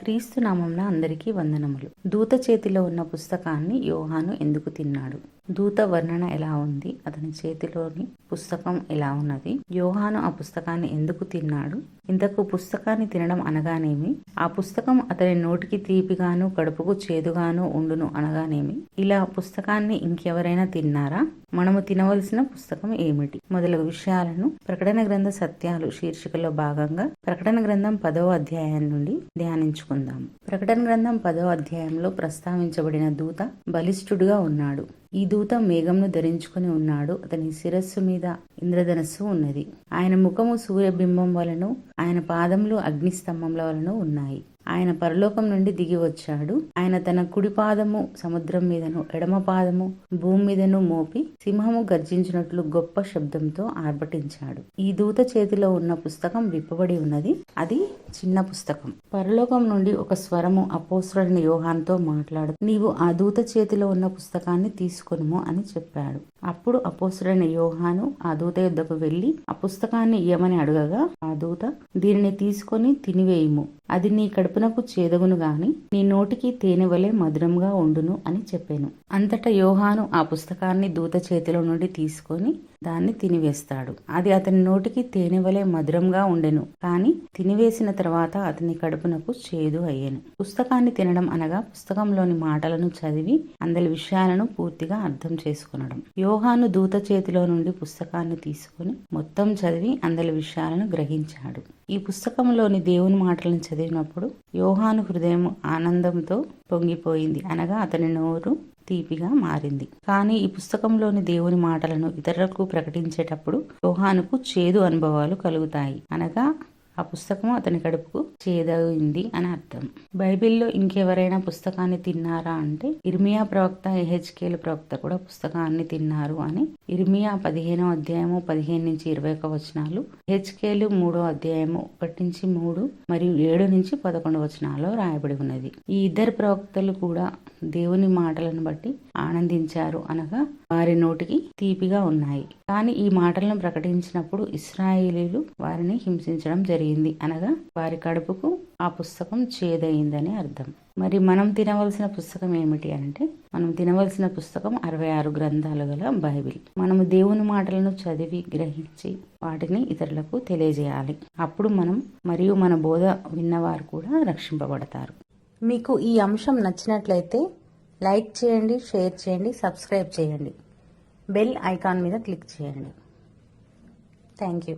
క్రీస్తు నామంన అందరికీ వందనములు. దూత చేతిలో ఉన్న పుస్తకాన్ని యోహాను ఎందుకు తిన్నాడు? దూత వర్ణన ఎలా ఉంది? అతని చేతిలోని పుస్తకం ఎలా ఉన్నది? యోహాను ఆ పుస్తకాన్ని ఎందుకు తిన్నాడు? ఇంతకు పుస్తకాన్ని తినడం అనగానేమి? ఆ పుస్తకం అతని నోటికి తీపిగాను కడుపుకు చేదుగాను ఉండును అనగానేమి? ఇలా పుస్తకాన్ని ఇంకెవరైనా తిన్నారా? మనము తినవలసిన పుస్తకం ఏమిటి? మొదలగు విషయాలను ప్రకటన గ్రంథ సత్యాలు శీర్షికలో భాగంగా ప్రకటన గ్రంథం పదవ అధ్యాయం నుండి ధ్యానించుకుందాం. ప్రకటన గ్రంథం పదవ అధ్యాయంలో ప్రస్తావించబడిన దూత బలిష్ఠుడుగా ఉన్నాడు. ఈ దూత మేఘంను ధరించుకుని ఉన్నాడు. అతని శిరస్సు మీద ఇంద్రధనస్సు ఉన్నది. ఆయన ముఖము సూర్యబింబం వలన ఆయన పాదములు అగ్నిస్తంభంల వలన ఉన్నాయి. ఆయన పరలోకం నుండి దిగి వచ్చాడు. ఆయన తన కుడి పాదము సముద్రం మీదను ఎడమ పాదము భూమి మీదను మోపి సింహము గర్జించినట్లు గొప్ప శబ్దంతో ఆర్భటించాడు. ఈ దూత చేతిలో ఉన్న పుస్తకం విప్పబడి ఉన్నది. అది చిన్న పుస్తకం. పరలోకం నుండి ఒక స్వరము అపోసరుడైన యోహాన్తో మాట్లాడు. నీవు ఆ దూత చేతిలో ఉన్న పుస్తకాన్ని తీసుకొనుము అని చెప్పాడు. అప్పుడు అపోసరుడైన యోహాను ఆ దూత యుద్ధకు వెళ్ళి ఆ పుస్తకాన్ని ఇయ్యమని అడగగా ఆ దూత దీనిని తీసుకొని తినివేయుము. అది నీ కడుపునకు చేదగును గాని నీ నోటికి తేనె వలె మధురంగా ఉండును అని చెప్పాను. అంతటా యోహాను ఆ పుస్తకాన్ని దూత చేతిలో నుండి తీసుకొని దాన్ని తినివేస్తాడు. అది అతని నోటికి తేనె వలె మధురంగా ఉండెను. కానీ తినివేసిన తర్వాత అతని కడుపునకు చేదు అయ్యాను. పుస్తకాన్ని తినడం అనగా పుస్తకంలోని మాటలను చదివి అందరి విషయాలను పూర్తిగా అర్థం చేసుకునడం. యోహాను దూత చేతిలో నుండి పుస్తకాన్ని తీసుకుని మొత్తం చదివి అందరి విషయాలను గ్రహించాడు. ఈ పుస్తకంలోని దేవుని మాటలను చదివినప్పుడు యోహాను హృదయం ఆనందంతో పొంగిపోయింది. అనగా అతని నోరు తీపిగా మారింది. కానీ ఈ పుస్తకంలోని దేవుని మాటలను ఇతరులకు ప్రకటించేటప్పుడు యోహానుకు చేదు అనుభవాలు కలుగుతాయి. అనగా ఆ పుస్తకం అతని కడుపుకు చేదైంది అని అర్థం. బైబిల్లో ఇంకెవరైనా పుస్తకాన్ని తిన్నారా అంటే ఇర్మియా ప్రవక్త ఎహెచ్కేల ప్రవక్త కూడా పుస్తకాన్ని తిన్నారు అని ఇర్మియా పదిహేనో అధ్యాయము పదిహేను నుంచి ఇరవై ఒక వచనాలు హెచ్కేలు మూడో అధ్యాయము ఒకటి నుంచి మూడు మరియు ఏడు నుంచి పదకొండు వచనాల్లో రాయబడి ఉన్నది. ఈ ఇద్దరు ప్రవక్తలు కూడా దేవుని మాటలను బట్టి ఆనందించారు అనగా వారి నోటికి తీపిగా ఉన్నాయి. కానీ ఈ మాటలను ప్రకటించినప్పుడు ఇస్రాయేలీలు వారిని హింసించడం జరిగింది. అనగా వారి కడుపుకు ఆ పుస్తకం చేదయిందని అర్థం. మరి మనం తినవలసిన పుస్తకం ఏమిటి అంటే మనం తినవలసిన పుస్తకం అరవై ఆరు గ్రంథాలు గల బైబిల్. మనము దేవుని మాటలను చదివి గ్రహించి వాటిని ఇతరులకు తెలియజేయాలి. అప్పుడు మనం మరియు మన బోధ విన్నవారు కూడా రక్షింపబడతారు. మీకు ఈ అంశం నచ్చినట్లయితే లైక్ చేయండి షేర్ చేయండి సబ్స్క్రైబ్ చేయండి. బెల్ ఐకాన్ మీద క్లిక్ చేయండి. Thank you.